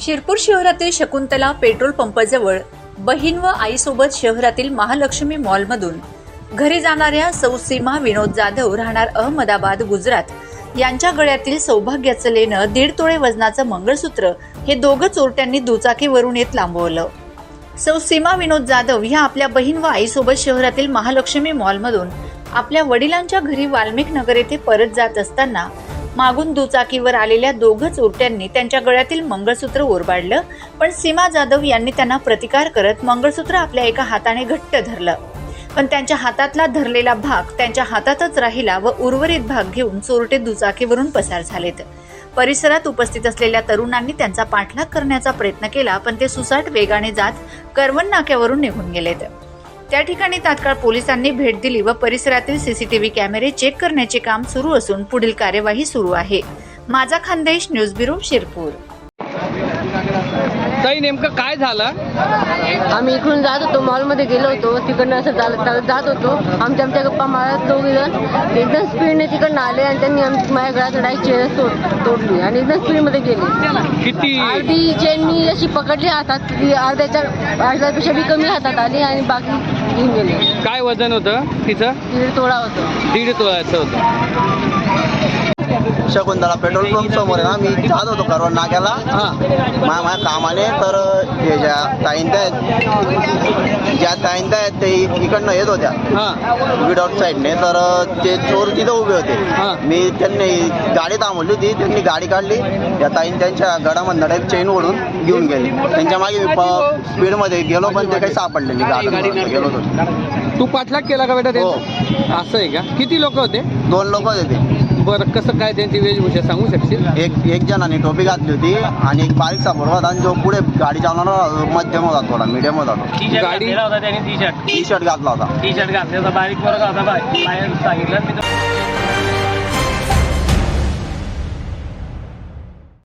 शिरपूर शहरातील शकुंतला पेट्रोल पंपाजवळ बहीण व आईसोबत शहरातील महालक्ष्मी मॉलमधून घरी जाणाऱ्या सौ सीमा विनोद जाधव राहणार अहमदाबाद गुजरात. यांच्या गळ्यातील सौभाग्याचं लेणं दीड तोळे वजनाचं मंगळसूत्र हे दोघं चोरट्यांनी दुचाकीवरून येत लांबवलं. सौ सीमा विनोद जाधव ह्या आपल्या बहीण व आईसोबत शहरातील महालक्ष्मी मॉलमधून आपल्या वडिलांच्या घरी वाल्मिक नगर येथे परत जात असताना मागून दुचाकीवर आलेल्या दोघं चोरट्यांनी त्यांच्या गळ्यातील मंगळसूत्र ओरबाडलं. पण सीमा जाधव यांनी त्यांना प्रतिकार करत मंगळसूत्र आपल्या एका हाताने घट्ट धरलं. पण त्यांच्या हातातला धरलेला भाग त्यांच्या हातातच राहिला व उर्वरित भाग घेऊन चोरटे दुचाकीवरून पसार झालेत. परिसरात उपस्थित असलेल्या तरुणांनी त्यांचा पाठलाग करण्याचा प्रयत्न केला पण ते सुसाट वेगाने जात करवण नाक्यावरून निघून गेलेत. त्या ठिकाणी तात्काळ पोलिसांनी भेट दिली व परिसरातील सीसीटीव्ही कॅमेरे चेक करण्याचे काम सुरू असून पुढील कार्यवाही सुरू आहे. माझा खानदेश न्यूज ब्युरो शिरपूर. ताई नेमकं काय झालं? आम्ही इकडून जात होतो मॉलमध्ये गेलो होतो. तिकडनं असं चालत चालत जात होतो. आमच्या आमच्या गप्पा मारत दोघे जण एकदम स्पीडने तिकडनं आले आणि त्यांनी आम- माझ्या गळ्यात डायरेक्ट चेन तोड तोडली आणि एकदम स्पीडमध्ये गेले. किती? अर्धी चेन मी अशी पकडली हातात ती अर्ध्याच्या अर्ध्यापेक्षा बी कमी हातात आली आणि बाकी गेले काय वजन होतं तिचं? दीड तोडा होतो. दीड तोळ्याचं होतं. शकुंतला पेट्रोल पंप समोर ना मी जात होतो करवण नाक्याला. हा. मा माझ्या कामाने तर हे ज्या ताईंत्या आहेत ज्या ताईंत्या आहेत ते इकडनं येत होत्या. हा. विदाउट साईडने. तर ते चोर तिथं उभे. होते. मी त्यांनी गाडी थांबवली होती त्यांनी गाडी काढली. त्या ताईन त्यांच्या गडामधनं डायरेक्ट चेन ओढून घेऊन गेले. त्यांच्या मागे स्पीडमध्ये गेलो पण ते काही सापडले नाही. गाडी गेलो होतो. तू पाठलाग केला का बेटा ते? हो. असं आहे का? किती लोक होते? दोन लोक होते बरं कसं काय त्यांची वेशभूषा सांगू शकशील? एक एक जणांनी टोपी घातली होती आणि एक बारीकसा पोरगा होता आणि जो पुढे गाडी चालवणारा मध्यम होता थोडा मीडियम होता तो टी शर्ट गाडी- घातलेला होता त्याने टी शर्ट टी शर्ट घातला होता. टी शर्ट घातलेला बारीक पोरगा होता बाय. बाहेर सांगितलं मी तो-